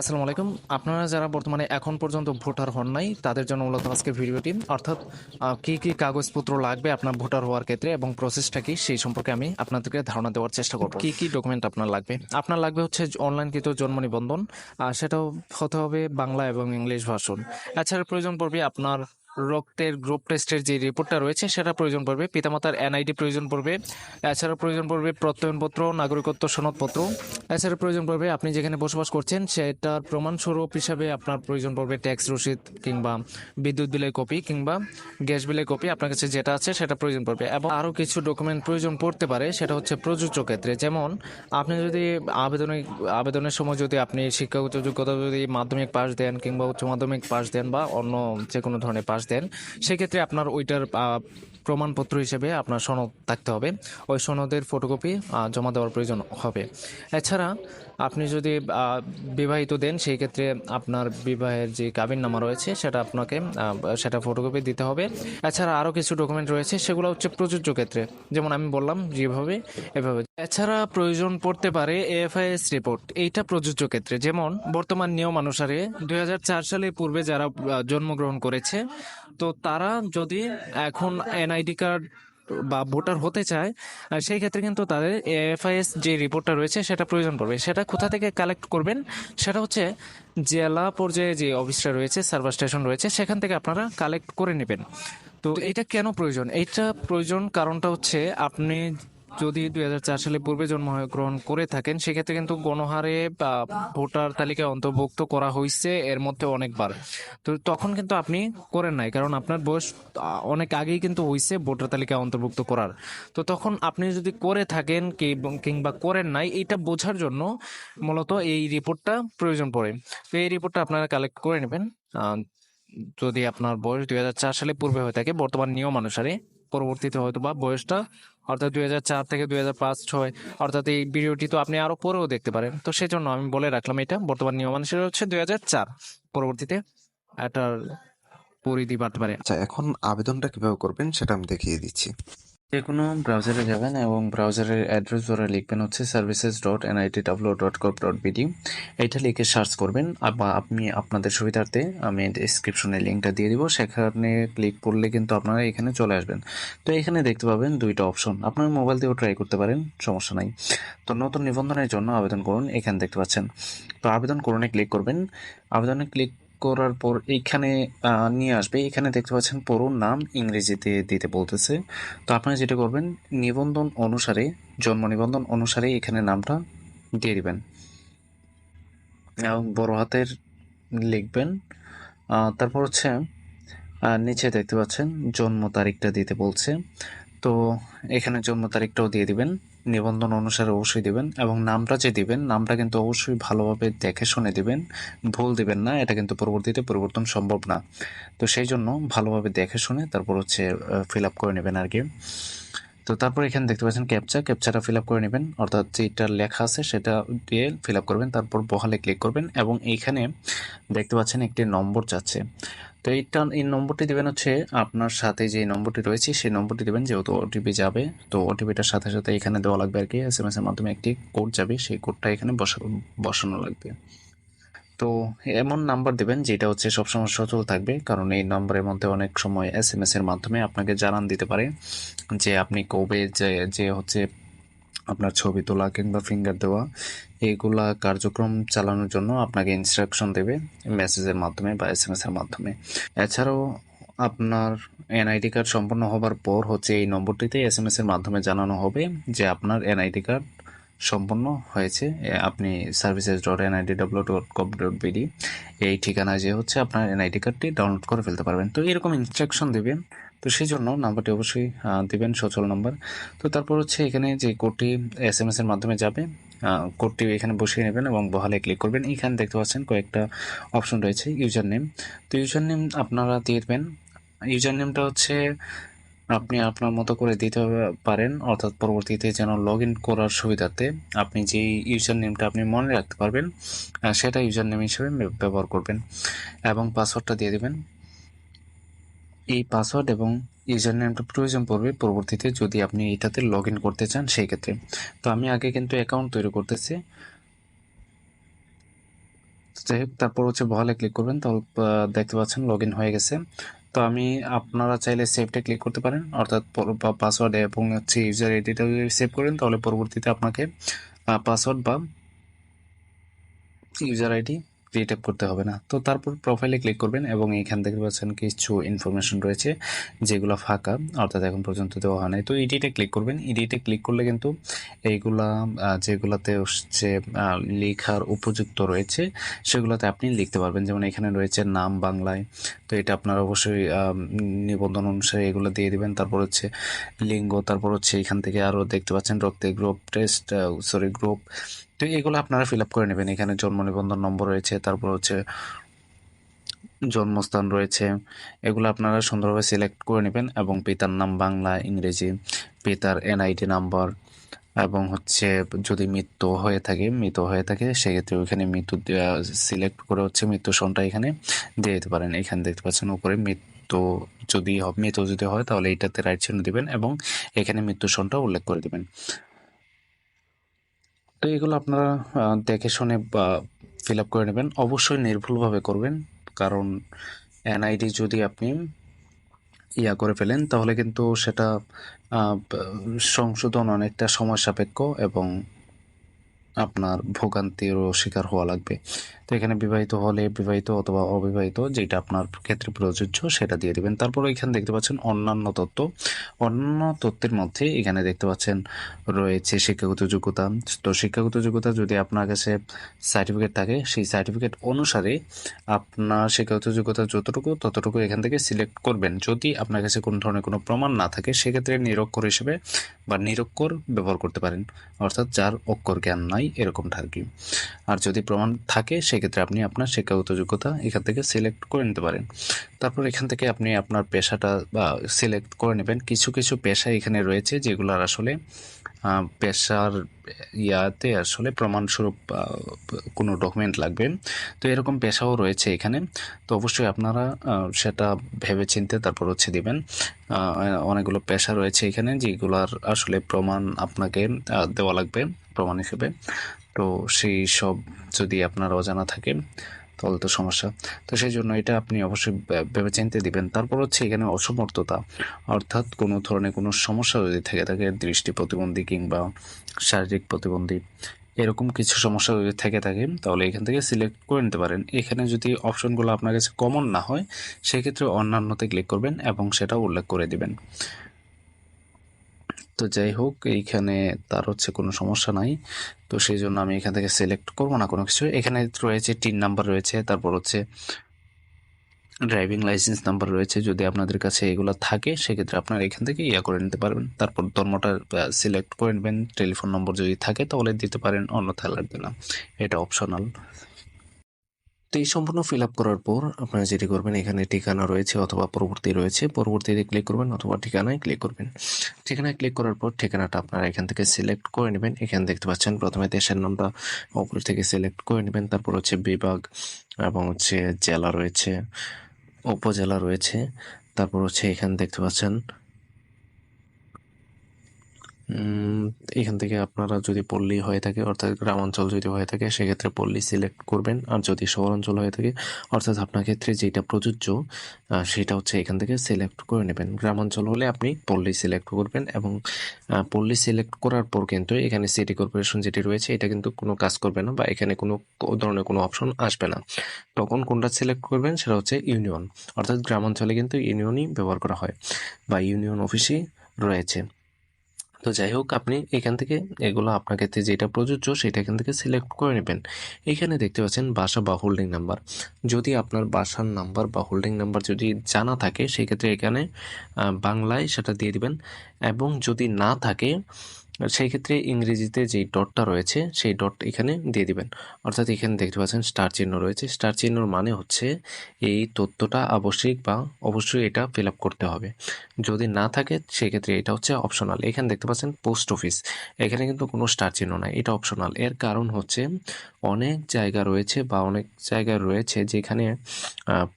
আসসালামু আলাইকুম। আপনারা যারা বর্তমানে এখন পর্যন্ত ভোটার হন নাই তাদের জন্য মূলত আজকে ভিডিওটি। অর্থাৎ কী কি কি কাগজপত্র লাগবে আপনার ভোটার হওয়ার ক্ষেত্রে এবং প্রসেসটা কি সেই সম্পর্কে আমি আপনাদেরকে ধারণা দেওয়ার চেষ্টা করব। কি কি ডকুমেন্ট আপনার লাগবে? আপনার লাগবে হচ্ছে অনলাইনকৃত জন্ম নিবন্ধন আর সেটাও হতে হবে বাংলা এবং ইংলিশ ভাষণ। এছাড়া প্রয়োজন পড়বে আপনার রক্তের গ্রুপ টেস্টের যে রিপোর্টটা রয়েছে, সেটা প্রয়োজন পড়বে। পিতামাতার এনআইডি প্রয়োজন পড়বে। এছাড়া প্রয়োজন পড়বে প্রত্যয়নপত্র, নাগরিকত্ব সনদপত্র। এছাড়া প্রয়োজন পড়বে, আপনি যেখানে বসবাস করছেন, সেটার প্রমাণস্বরূপ হিসাবে আপনার প্রয়োজন পড়বে ট্যাক্স রসিদ কিংবা বিদ্যুৎ বিলের কপি কিংবা গ্যাস বিলের কপি। আপনার কাছে যেটা আছে, সেটা প্রয়োজন পড়বে। এবং আরও কিছু ডকুমেন্ট প্রয়োজন পড়তে পারে, সেটা হচ্ছে প্রযোজ্য ক্ষেত্রে। যেমন, আপনি যদি আবেদনে আবেদনের সময় যদি আপনি শিক্ষাগত যোগ্যতা যদি মাধ্যমিক পাশ দেন কিংবা উচ্চ মাধ্যমিক পাস দেন বা অন্য যে কোনো ধরনের পাস দেন সেক্ষেত্রে আপনার ওইটার প্রমাণপত্র হিসেবে আপনার সনদ থাকতে হবে। ওই সনদের ফটোকপি জমা দেওয়ার প্রয়োজন হবে। এছাড়া আপনি যদি বিবাহিত দেন, সেই ক্ষেত্রে আপনার বিবাহের যে কাবিন নামা রয়েছে, সেটা আপনাকে সেটা ফটোকপি দিতে হবে। এছাড়া আরও কিছু ডকুমেন্ট রয়েছে, সেগুলো হচ্ছে প্রযোজ্য ক্ষেত্রে। যেমন আমি বললাম, যেভাবে, এভাবে। এছাড়া প্রয়োজন পড়তে পারে এফআইএস রিপোর্ট, এইটা প্রযোজ্য ক্ষেত্রে। যেমন বর্তমান নিয়ম অনুসারে দুই সালে পূর্বে যারা জন্মগ্রহণ করেছে, তো তারা যদি এখন এনআইডি কার্ড বা ভোটার হতে চায় আর সেই ক্ষেত্রে কিন্তু তাদের এফআইএস যে রিপোর্টটা রয়েছে সেটা প্রয়োজন পড়বে। সেটা কোথা থেকে কালেক্ট করবেন? সেটা হচ্ছে জেলা পর্যায়ে যে অফিসটা রয়েছে সার্ভার স্টেশন রয়েছে, সেখান থেকে আপনারা কালেক্ট করে নেবেন। তো এটা কেন প্রয়োজন? এইটা প্রয়োজন কারণটা হচ্ছে আপনি যদি দুই হাজার চার সালে পূর্বে জন্মগ্রহণ করে থাকেন, সেক্ষেত্রে কিন্তু গণহারে ভোটার তালিকায় অন্তর্ভুক্ত করা হয়েছে এর মধ্যে অনেকবার। তো তখন কিন্তু আপনি করেন নাই, কারণ আপনার বয়স অনেক আগেই কিন্তু হয়েছে ভোটার তালিকায় অন্তর্ভুক্ত করার। তো তখন আপনি যদি করে থাকেন কিংবা করেন নাই এটা বোঝার জন্য মূলত এই রিপোর্টটা প্রয়োজন পড়ে। তো এই রিপোর্টটা আপনারা কালেক্ট করে নেবেন। যদি আপনার বয়স দুই হাজার চার সালে পূর্বে হয়ে থাকে, বর্তমান নিয়ম অনুসারে। পরবর্তীতে হয়তো বা বয়সটা অর্থাৎ দুই চার থেকে দুই হাজার পাঁচ, ছয়, অর্থাৎ এই ভিডিওটি তো আপনি আরও পরেও দেখতে পারেন। তো সেই জন্য আমি বলে রাখলাম এটা, বর্তমান নিয়ম অনুসারে হচ্ছে দুই হাজার চার। পরবর্তীতে একটা পরিধি বাড়তে পারে। আচ্ছা এখন আবেদনটা কীভাবে করবেন সেটা আমি দেখিয়ে দিচ্ছি। যে কোনো ব্রাউজারে যাবেন এবং ব্রাউজারের অ্যাড্রেস ধরে লিখবেন হচ্ছে services dot NIT W dot cop dot BD এইটা লিখে সার্চ করবেন বা আপনি আপনাদের সুবিধার্থে আমি ডিসক্রিপশনে লিঙ্কটা দিয়ে দিব। সেখানে ক্লিক করলে কিন্তু আপনারা এখানে চলে আসবেন। তো এখানে দেখতে পাবেন দুইটা অপশন আপনার মোবাইল দিয়েও ট্রাই করতে পারেন, সমস্যা নাই। তো নতুন নিবন্ধনের জন্য আবেদন করুন, এখানে দেখতে পাচ্ছেন। তো আবেদন করুনে ক্লিক করবেন। আবেদনে ক্লিক করার পর এইখানে নিয়ে আসবে। এখানে দেখতে পাচ্ছেন পুরো নাম ইংরেজিতে দিতে বলতেছে। তো আপনারা যেটা করবেন, নিবন্ধন অনুসারে, জন্ম নিবন্ধন অনুসারে এখানে নামটা দিয়ে দিবেন। এবং বড় হাতের লিখবেন। তারপর হচ্ছে নিচে দেখতে পাচ্ছেন জন্ম তারিখটা দিতে বলছে। তো এখানে জন্ম তারিখটাও দিয়ে দিবেন। নিবন্ধন অনুসারে অবশ্যই দিবেন এবং নামটা যে দিবেন, নামটা কিন্তু অবশ্যই ভালোভাবে দেখে শুনে দিবেন। ভুল দিবেন না, এটা কিন্তু পরবর্তীতে পরিবর্তন সম্ভব না। তো সেই জন্য ভালোভাবে দেখে শুনে তারপর হচ্ছে ফিল আপ করে নেবেন আর কি। তো তারপর এখানে দেখতে পাচ্ছেন ক্যাপচা ক্যাপচাটা ফিল করে নেবেন। অর্থাৎ যেটা লেখা আছে সেটা দিয়ে ফিল করবেন। তারপর বহালে ক্লিক করবেন এবং এইখানে দেখতে পাচ্ছেন একটি নম্বর চাচ্ছে তো এইটা, এই নম্বরটি দেবেন হচ্ছে আপনার সাথে যে নম্বরটি রয়েছে, সেই নম্বরটি দেবেন যেহেতু ওটিপি যাবে। তো ওটিপিটার সাথে সাথে এখানে দেওয়া লাগবে আর কি এস এম এর মাধ্যমে একটি কোড যাবে। সেই কোডটা এখানে বসা, বসানো লাগবে। তো এমন নাম্বার দেবেন যেটা হচ্ছে সবসময় সচল থাকবে, কারণ এই নম্বরের মধ্যে অনেক সময় এস এম এর মাধ্যমে আপনাকে জানান দিতে পারে যে আপনি কবে যে যে হচ্ছে আপনার ছবি তোলা কিংবা ফিঙ্গার দেওয়া এইগুলা কার্যক্রম চালানোর জন্য আপনাকে ইনস্ট্রাকশন দেবে মেসেজের মাধ্যমে বা এস এম এর মাধ্যমে। এছাড়াও আপনার এনআইডি কার্ড সম্পন্ন হবার পর হচ্ছে এই নম্বরটিতে এস এম এর মাধ্যমে জানানো হবে যে আপনার এনআইডি কার্ড সম্পন্ন হয়েছে। আপনি services dot NID W dot com dot BD এই ঠিকানায় যে হচ্ছে আপনার এনআইডি কার্ডটি ডাউনলোড করে ফেলতে পারবেন। তো এরকম ইনস্ট্রাকশন দেবেন, তো সেই জন্য নাম্বারটি অবশ্যই দিবেন সচল নাম্বার। তো তারপর হচ্ছে এখানে যে কোডটি এস এম এস এর মাধ্যমে যাবে কোডটি এখানে বসিয়ে নেবেন এবং বহালে ক্লিক করবেন। এখানে দেখতে পাচ্ছেন কয়েকটা অপশন রয়েছে ইউজার নেম তো ইউজার নেম আপনারা দিয়ে দেবেন। ইউজার নেমটা হচ্ছে আপনি আপনার মতো করে দিতে পারেন। অর্থাৎ পরবর্তীতে যেন লগ ইন করার সুবিধাতে আপনি যে ইউজার নেমটা আপনি মনে রাখতে পারবেন সেটা ইউজার নেম হিসেবে ব্যবহার করবেন এবং পাসওয়ার্ডটা দিয়ে দিবেন। এই পাসওয়ার্ড এবং ইউজার নেমটা প্রয়োজন পড়বে পরবর্তীতে যদি আপনি এটাতে লগ ইন করতে চান সেই ক্ষেত্রে। তো আমি আগে কিন্তু অ্যাকাউন্ট তৈরি করতেছি। যাই হোক তারপর হচ্ছে বহালে ক্লিক করবেন। তো আহ, দেখতে পাচ্ছেন লগ হয়ে গেছে। তো আমি আপনারা চাইলে সেভটা ক্লিক করতে পারেন। অর্থাৎ পাসওয়ার্ড এবং হচ্ছে ইউজার আইডিটা যদি সেভ করেন, তাহলে পরবর্তীতে আপনাকে পাসওয়ার্ড বা ইউজার আইডি রিটাইপ করতে হবে না। তো তারপর প্রোফাইলে ক্লিক করবেন এবং এখান থেকে পাচ্ছেন কিছু ইনফরমেশন রয়েছে যেগুলো ফাঁকা, অর্থাৎ এখন পর্যন্ত দেওয়া হয় নাই। তো ইডিটে ক্লিক করবেন। ইডিটে ক্লিক করলে কিন্তু এইগুলা যেগুলাতে হচ্ছে লেখার উপযুক্ত রয়েছে, সেগুলোতে আপনি লিখতে পারবেন। যেমন এখানে রয়েছে নাম বাংলায়। তো এটা আপনার অবশ্যই নিবন্ধন অনুসারে এগুলো দিয়ে দিবেন। তারপর হচ্ছে লিঙ্গ, তারপর হচ্ছে এখান থেকে আরও দেখতে পাচ্ছেন রক্তের গ্রুপ টেস্ট সরি গ্রুপ তো এগুলো আপনারা ফিল আপ করে নেবেন। এখানে জন্ম নিবন্ধন নম্বর রয়েছে, তারপর হচ্ছে জন্মস্থান রয়েছে। এগুলো আপনারা সুন্দরভাবে সিলেক্ট করে নেবেন এবং পিতার নাম বাংলা, ইংরেজি, পিতার এনআইডি নাম্বার এবং হচ্ছে যদি মৃত্যু হয়ে থাকে, মৃত হয়ে থাকে সেক্ষেত্রে ওইখানে মৃত্যু সিলেক্ট করে হচ্ছে মৃত্যু সনটা এখানে দিয়ে দিতে পারেন। এখানে দেখতে পাচ্ছেন উপরে মৃত্যু যদি হ- মৃত যদি হয়, তাহলে এইটাতে রাইট চিহ্ন দিবেন এবং এখানে মৃত্যু সনটা উল্লেখ করে দিবেন। তো এগুলো আপনারা দেখে শুনে বা ফিল আপ করে নেবেন। অবশ্যই নির্ভুলভাবে করবেন, কারণ এনআইডি যদি আপনি ইয়া করে ফেলেন, তাহলে কিন্তু সেটা সংশোধন অনেকটা সময় সাপেক্ষ এবং আপনার ভোগান্তিরও শিকার হওয়া লাগবে। তো এখানে বিবাহিত হলে বিবাহিত অথবা অবিবাহিত যেটা আপনার ক্ষেত্রে প্রযোজ্য সেটা দিয়ে দিবেন। তারপর এখানে দেখতে পাচ্ছেন অন্যান্য তথ্য অন্যান্য তথ্যের মধ্যে এখানে দেখতে পাচ্ছেন রয়েছে শিক্ষাগত যোগ্যতা। তো শিক্ষাগত যোগ্যতা যদি আপনার কাছে সার্টিফিকেট থাকে, সেই সার্টিফিকেট অনুসারে আপনার শিক্ষাগত যোগ্যতা যতটুকু ততটুকু এখান থেকে সিলেক্ট করবেন। যদি আপনার কাছে কোনো ধরনের কোনো প্রমাণ না থাকে, সেক্ষেত্রে নিরক্ষর হিসেবে বা নিরক্ষর ব্যবহার করতে পারেন। অর্থাৎ যার অক্ষর জ্ঞান নাই, এরকমটা আর কি আর যদি প্রমাণ থাকে সেক্ষেত্রে আপনি আপনার শিক্ষাগত যোগ্যতা এখান থেকে সিলেক্ট করে নিতে পারেন। তারপর এখান থেকে আপনি আপনার পেশাটা বা সিলেক্ট করে নেবেন। কিছু কিছু পেশা এখানে রয়েছে যেগুলো আসলে পেশার ইয়াতে আসলে প্রমাণস্বরূপ কোনো ডকুমেন্ট লাগবে। তো এরকম পেশাও রয়েছে এখানে। তো অবশ্যই আপনারা সেটা ভেবে চিনতে তারপর হচ্ছে দেবেন। অনেকগুলো পেশা রয়েছে এখানে যেগুলোর আসলে প্রমাণ আপনাকে দেওয়া লাগবে, প্রমাণ হিসেবে। তো সেই সব যদি আপনার অজানা থাকে তাহলে তো সমস্যা। তো সেই জন্য এটা আপনি অবশ্যই ভেবে চিনতে দিবেন। তারপর হচ্ছে এখানে অসমর্থতা। অর্থাৎ কোনো ধরনের কোনো সমস্যা যদি থেকে থাকে, দৃষ্টি প্রতিবন্ধী কিংবা শারীরিক প্রতিবন্ধী, এরকম কিছু সমস্যা যদি থেকে থাকে, তাহলে এখান থেকে সিলেক্ট করে নিতে পারেন। এখানে যদি অপশনগুলো আপনার কাছে কমন না হয়, সেক্ষেত্রে অন্যান্যতে ক্লিক করবেন এবং সেটা উল্লেখ করে দিবেন। তো যাই হোক, এইখানে তার হচ্ছে কোনো সমস্যা নাই। তো সেই জন্য আমি এখান থেকে সিলেক্ট করব না কোনো কিছু। এখানে রয়েছে টিন নাম্বার রয়েছে, তারপর হচ্ছে ড্রাইভিং লাইসেন্স নাম্বার রয়েছে। যদি আপনাদের কাছে এগুলো থাকে, সেক্ষেত্রে আপনারা এখান থেকে ইয়া করে নিতে পারবেন। তারপর ধর্মটা সিলেক্ট করে নেবেন। টেলিফোন নম্বর যদি থাকে, তাহলে দিতে পারেন। অন্যথায় লাগবে না। এটা অপশনাল তো এই সম্পূর্ণ ফিল আপ করার পর আপনারা যেটি করবেন, এখানে ঠিকানা রয়েছে অথবা পরবর্তী রয়েছে, পরবর্তীতে ক্লিক করবেন অথবা ঠিকানায় ক্লিক করবেন। ঠিকানায় ক্লিক করার পর ঠিকানাটা আপনারা এখান থেকে সিলেক্ট করে নেবেন। এখানে দেখতে পাচ্ছেন প্রথমে দেশের নামটা, উপর থেকে সিলেক্ট করে নেবেন। তারপর হচ্ছে বিভাগ এবং হচ্ছে জেলা রয়েছে, উপজেলা রয়েছে। তারপর হচ্ছে এখানে দেখতে পাচ্ছেন এখান থেকে আপনারা যদি পল্লী হয়ে থাকে, অর্থাৎ গ্রামাঞ্চল যদি হয়ে থাকে, সেক্ষেত্রে পল্লী সিলেক্ট করবেন। আর যদি শহরাঞ্চল হয়ে থাকে, অর্থাৎ আপনার ক্ষেত্রে যেটা প্রযোজ্য সেটা হচ্ছে এখান থেকে সিলেক্ট করে নেবেন। গ্রামাঞ্চল হলে আপনি পল্লী সিলেক্ট করবেন এবং পল্লী সিলেক্ট করার পর কিন্তু এখানে সিটি কর্পোরেশন যেটি রয়েছে, এটা কিন্তু কোনো কাজ করবে না বা এখানে কোনো ধরনের কোনো অপশন আসবে না। তখন কোনটা সিলেক্ট করবেন, সেটা হচ্ছে ইউনিয়ন অর্থাৎ গ্রামাঞ্চলে কিন্তু ইউনিয়নই ব্যবহার করা হয় বা ইউনিয়ন অফিসই রয়েছে। তো যাই হোক, আপনি এখান থেকে এগুলো আপনার ক্ষেত্রে যেটা প্রযোজ্য সেটা এখান থেকে সিলেক্ট করে নেবেন। এখানে দেখতে পাচ্ছেন বাসা বা হোল্ডিং নাম্বার যদি আপনার বাসার নাম্বার বা হোল্ডিং নাম্বার যদি জানা থাকে, সেক্ষেত্রে এখানে বাংলায় সেটা দিয়ে দিবেন। এবং যদি না থাকে সেই ক্ষেত্রে ইংরেজিতে যেই ডটটা রয়েছে, সেই ডট এখানে দিয়ে দিবেন। অর্থাৎ এখানে দেখতে পাচ্ছেন স্টার চিহ্ন রয়েছে। স্টার চিহ্নর মানে হচ্ছে এই তথ্যটা আবশ্যিক বা অবশ্যই এটা ফিল করতে হবে। যদি না থাকে, সেক্ষেত্রে এটা হচ্ছে অপশনাল এখানে দেখতে পাচ্ছেন পোস্ট অফিস এখানে কিন্তু কোনো স্টার চিহ্ন নাই, এটা অপশনাল এর কারণ হচ্ছে অনেক জায়গা রয়েছে বা অনেক জায়গা রয়েছে যেখানে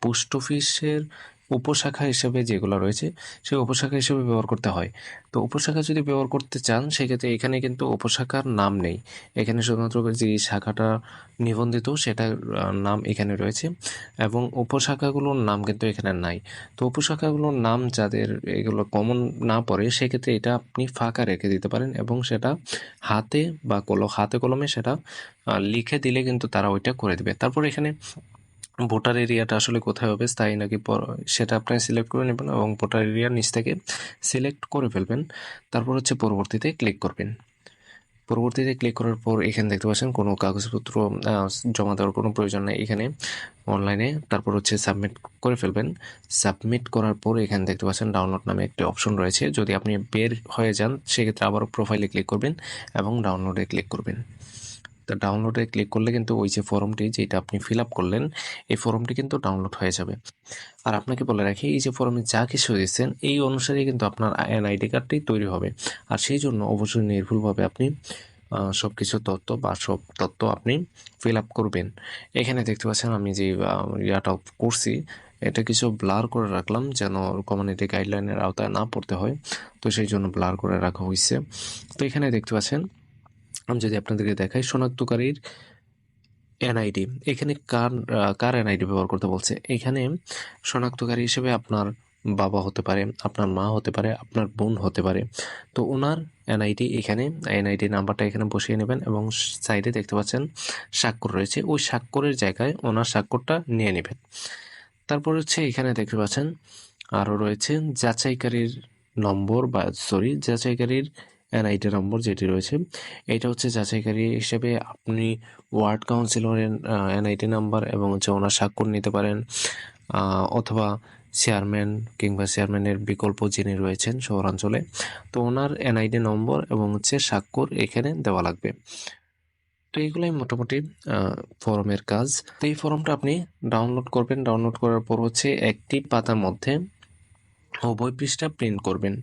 পোস্ট অফিসের উপশাখা হিসেবে যেগুলো রয়েছে, সেই উপশাখা হিসেবে ব্যবহার করতে হয়। তো উপশাখা যদি ব্যবহার করতে চান, সেক্ষেত্রে এখানে কিন্তু উপশাখার নাম নেই। এখানে শুধুমাত্র যে শাখাটা নিবন্ধিত, সেটার নাম এখানে রয়েছে এবং উপশাখাগুলোর নাম কিন্তু এখানে নাই। তো উপশাখাগুলোর নাম যাদের এগুলো কমন না পড়ে, সেক্ষেত্রে এটা আপনি ফাঁকা রেখে দিতে পারেন এবং সেটা হাতে বা কল, হাতে কলমে সেটা লিখে দিলে কিন্তু তারা ওইটা করে দেবে। তারপর এখানে ভোটার এরিয়াটা আসলে কোথায় হবে স্থায়ী নাকি সেটা আপনি সিলেক্ট করে নেবেন এবং ভোটার এরিয়ার নিচ থেকে সিলেক্ট করে ফেলবেন। তারপর হচ্ছে পরবর্তীতে ক্লিক করবেন। পরবর্তীতে ক্লিক করার পর এখানে দেখতে পাচ্ছেন কোনো কাগজপত্র জমা দেওয়ার কোনো প্রয়োজন নেই এখানে। অনলাইনে তারপর হচ্ছে সাবমিট করে ফেলবেন। সাবমিট করার পর এখানে দেখতে পাচ্ছেন ডাউনলোড নামে একটি অপশন রয়েছে। যদি আপনি বের হয়ে যান, সেক্ষেত্রে আবারও প্রোফাইলে ক্লিক করবেন এবং ডাউনলোডে ক্লিক করবেন। ডাউনলোডে ক্লিক করলে কিন্তু ওই যে ফর্মটি যেটা আপনি ফিল আপ করলেন, এই ফর্মটি কিন্তু ডাউনলোড হয়ে যাবে। আর আপনাকে বলে রাখি, এই যে ফর্মে যা কিছু দিচ্ছেন, এই অনুসারে কিন্তু আপনার এনআইডি কার্ডটি তৈরি হবে। আর সেই জন্য অবশ্যই নির্ভুলভাবে আপনি সব কিছু তথ্য বা সব তথ্য আপনি ফিল আপ করবেন। এখানে দেখতে পাচ্ছেন আমি যে ইয়াটা করছি, এটা কিছু ব্লার করে রাখলাম যেন কমিউনিটি গাইডলাইনের আওতায় না পড়তে হয়। তো সেই জন্য ব্লার করে রাখা হয়েছে তো এখানে দেখতে পাচ্ছেন আমি যদি আপনাদেরকে দেখাই শনাক্তকারীর এনআইডি এখানে কার কার এনআইডি ব্যবহার করতে বলছে? এখানে শনাক্তকারী হিসেবে আপনার বাবা হতে পারে, আপনার মা হতে পারে, আপনার বোন হতে পারে। তো ওনার এনআইডি এখানে এনআইডি নাম্বারটা এখানে বসিয়ে নেবেন এবং সাইডে দেখতে পাচ্ছেন স্বাক্ষর রয়েছে। ওই স্বাক্ষরের জায়গায় ওনার স্বাক্ষরটা নিয়ে নেবেন। তারপর হচ্ছে এখানে দেখতে পাচ্ছেন আরও রয়েছে, যাচাইকারীর নম্বর বা সরি যাচাইকারীর এনআইডি নম্বর যেটি রয়েছে। এটা হচ্ছে যাচাইকারী হিসেবে আপনি ওয়ার্ড কাউন্সিলরের এনআইডি নাম্বার এবং হচ্ছে ওনার স্বাক্ষর নিতে পারেন অথবা চেয়ারম্যান কিংবা চেয়ারম্যানের বিকল্প যিনি রয়েছেন শহরাঞ্চলে। তো ওনার এনআইডি নম্বর এবং হচ্ছে স্বাক্ষর এখানে দেওয়া লাগবে। তো এইগুলোই মোটামুটি ফর্মের কাজ। তো এই ফর্মটা আপনি ডাউনলোড করবেন। ডাউনলোড করার পর হচ্ছে একটি পাতার মধ্যে উভয় পৃষ্ঠা প্রিন্ট করবেন।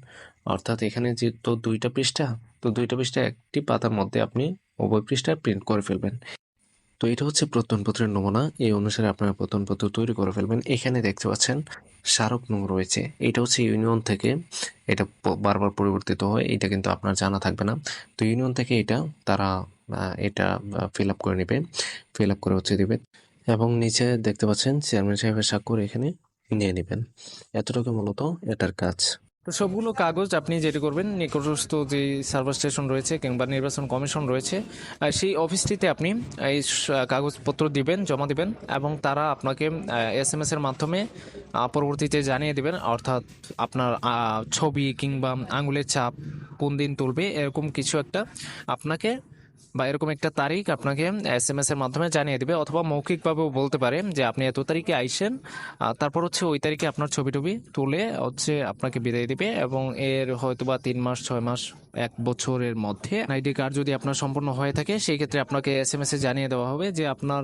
অর্থাৎ এখানে যে তো দুইটা পৃষ্ঠা, তো দুইটা পৃষ্ঠা একটি পাতার মধ্যে আপনি উভয় পৃষ্ঠা প্রিন্ট করে ফেলবেন। তো এটা হচ্ছে প্রত্যয়নপত্রের নমুনা। এই অনুসারে আপনারা প্রত্যয়নপত্র তৈরি করে ফেলবেন। এখানে দেখতে পাচ্ছেন স্মারক নং রয়েছে। এটা হচ্ছে ইউনিয়ন থেকে এটা বারবার পরিবর্তিত হয়। এটা কিন্তু আপনার জানা থাকবে না। তো ইউনিয়ন থেকে এটা তারা এটা ফিল আপ করে নেবে। ফিল আপ করে হচ্ছে দিবে। এবং নিচে দেখতে পাচ্ছেন চেয়ারম্যান সাহেবের স্বাক্ষর এখানে নিয়ে নেবেন। এতটুকু মূলত এটার কাজ। তো সবগুলো কাগজ আপনি যেটি করবেন, নিকটস্থ যে সার্ভার স্টেশন রয়েছে কিংবা নির্বাচন কমিশন রয়েছে সেই অফিসটিতে আপনি এই কাগজপত্র দিবেন, জমা দিবেন এবং তারা আপনাকে এস এম এর মাধ্যমে পরবর্তীতে জানিয়ে দেবেন, অর্থাৎ আপনার ছবি কিংবা আঙুলের চাপ কোন দিন তুলবে, এরকম কিছু একটা আপনাকে বা এরকম একটা তারিখ আপনাকে এস এম এস এর মাধ্যমে জানিয়ে দিবে অথবা মৌখিকভাবেও বলতে পারে যে আপনি এত তারিখে আইসেন তারপর হচ্ছে ওই তারিখে আপনার ছবি টবি তুলে হচ্ছে আপনাকে বিদায় দিবে এবং এর হয়তো বা তিন মাস, ছয় মাস, এক বছরের মধ্যে আইডি কার্ড যদি আপনার সম্পূর্ণ হয়ে থাকে, সেই ক্ষেত্রে আপনাকে এস এম এস এ জানিয়ে দেওয়া হবে যে আপনার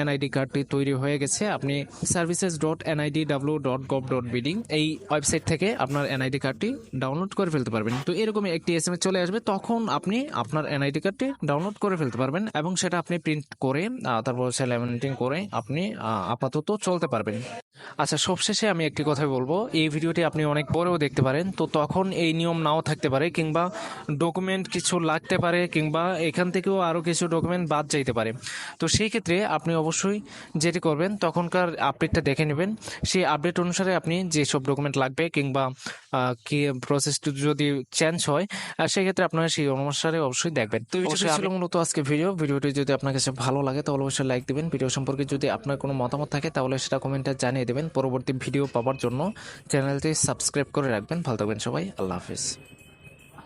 এনআইডি কার্ডটি তৈরি হয়ে গেছে। আপনি services dot NID W dot gov dot bidding এই ওয়েবসাইট থেকে আপনার এনআইডি কার্ডটি ডাউনলোড করে ফেলতে পারবেন। তো এরকমই একটি এস এম এস চলে আসবে। তখন আপনি আপনার এনআইডি কার্ডটি ডাউনলোড করে ফেলতে পারবেন এবং সেটা আপনি প্রিন্ট করে তারপর সে ল্যামিনেটিং করে আপনি আপাতত চলতে পারবেন। আচ্ছা সবশেষে আমি একটি কথা বলব। এই ভিডিওটি আপনি অনেক পরেও দেখতে পারেন। তো তখন এই নিয়ম নাও থাকতে পারে কিংবা ডকুমেন্ট কিছু লাগতে পারে কিংবা এখান থেকেও আরও কিছু ডকুমেন্ট বাদ যাইতে পারে। তো সেই ক্ষেত্রে আপনি অবশ্যই যেটি করবেন তখনকার আপডেটটা দেখে নেবেন। সেই আপডেট অনুসারে আপনি যেসব ডকুমেন্ট লাগবে কিংবা কি প্রসেসটি যদি চেঞ্জ হয় সেক্ষেত্রে আপনারা সেই অনুসারে অবশ্যই দেখবেন। তো ছিল মূলত আজকে ভিডিও। ভিডিওটি যদি আপনার কাছে ভালো লাগে তাহলে অবশ্যই লাইক দিবেন। ভিডিও সম্পর্কে যদি আপনার কোনো মতামত থাকে তাহলে সেটা কমেন্টে জানিয়ে দেবেন। পরবর্তী ভিডিও পাওয়ার জন্য চ্যানেলটি সাবস্ক্রাইব করে রাখবেন। ভালো থাকবেন সবাই। আল্লাহ হাফিজ।